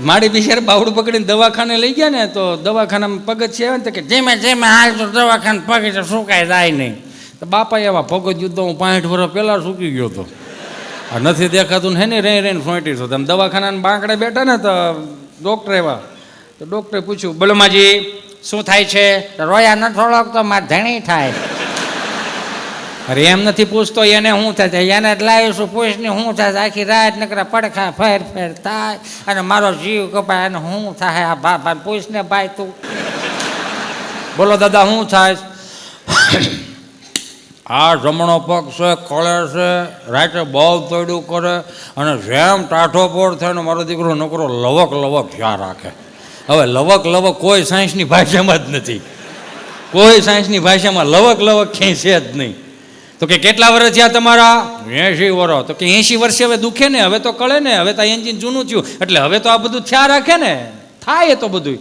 મારી બિચાર બાવડું પકડીને દવાખાને લઈ ગયા ને, તો દવાખાનામાં પગથિયા આવે ને કે જેમે જેમે હાલ તો દવાખાને પગે તો સુકાય જાય નહીં. તો બાપા એવા પગથિયું તો હું પાંઠ વર્ષ પહેલાં સૂકી ગયો હતો. નથી દેખાતું હે ને રે રેન ફોંટી છો. તમે દવાખાનાના બાંકડે બેઠા ને, તો ડૉક્ટર એવા. તો ડૉક્ટરે પૂછ્યું, બલમાજી, શું થાય છે? રોયા ન થોડોક તો માં ધણી થાય. અરે એમ નથી પૂછતો, એને શું થાય? છે એને જ લાવીશું પૂછને શું થાય? છે આખી રાત નકરા પડખા ફેર ફેર થાય અને મારો જીવ કપાય અને શું થાય? આ ભા ભા, પૂછને ભાઈ તું. બોલો, દાદા, શું થાય? આ જમણો પગ છે, ખળે છે, રાતે બહુ તોડ્યું કરે અને જેમ ટાઢો પોળ થાય ને મારો દીકરો નકરો લવક લવક ધ્યાન રાખે. હવે લવક લવક કોઈ સાયન્સની ભાષામાં જ નથી. કોઈ સાયન્સની ભાષામાં લવક લવક ક્યાંય છે જ નહીં. તો કે કેટલા વર્ષ થયા તમારા? એંશી વર્ષ તો કે એંશી વર્ષે હવે દુખે ને, હવે તો કળે ને, હવે તો એન્જિન જૂનું થયું. એટલે હવે તો આ બધું થયા રાખે ને. થાય તો બધું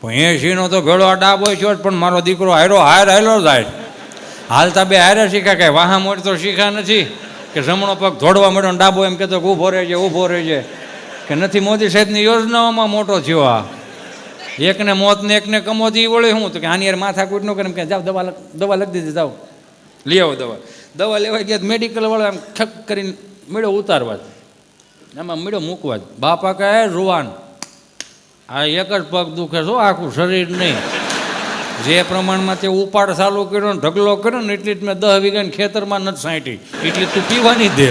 પણ એંશીનો તો આ ડાબો છે પણ મારો દીકરો હાયરો, હાયર હાયલો જાય. હાલતા બે હારે શીખ્યા કે વાહા મોડ તો શીખ્યા નથી. કે જમણો પગ ધોડવા મળ્યો ડાબો એમ કહેતો ઊભો રહેજે ઊભો રહેજે. કે નથી મોદી સાહેબની યોજનાઓમાં મોટો થયો આ. એકને મોત ને એકને કમોદી વળે શું? તો કે આની યાર માથા કૂટનું કરે કે જાઓ દવા દવા લખી દીધી જાઓ લઈ આવો દવા. દવા લેવા ગયા મેડિકલ વાળો આમ ઠક કરીને મેળો ઉતારવા જ. એમાં મેળો મૂકવા જ. બાપા કહે રૂવાન, આ એક જ પગ દુખે છો આખું શરીર નહીં. જે પ્રમાણમાં તે ઉપાડ ચાલુ કર્યો ને, ઢગલો કર્યો ને, એટલી જ મેં દહ વીઘાની ખેતરમાં નથી સાંટી એટલી તું પીવાની દે.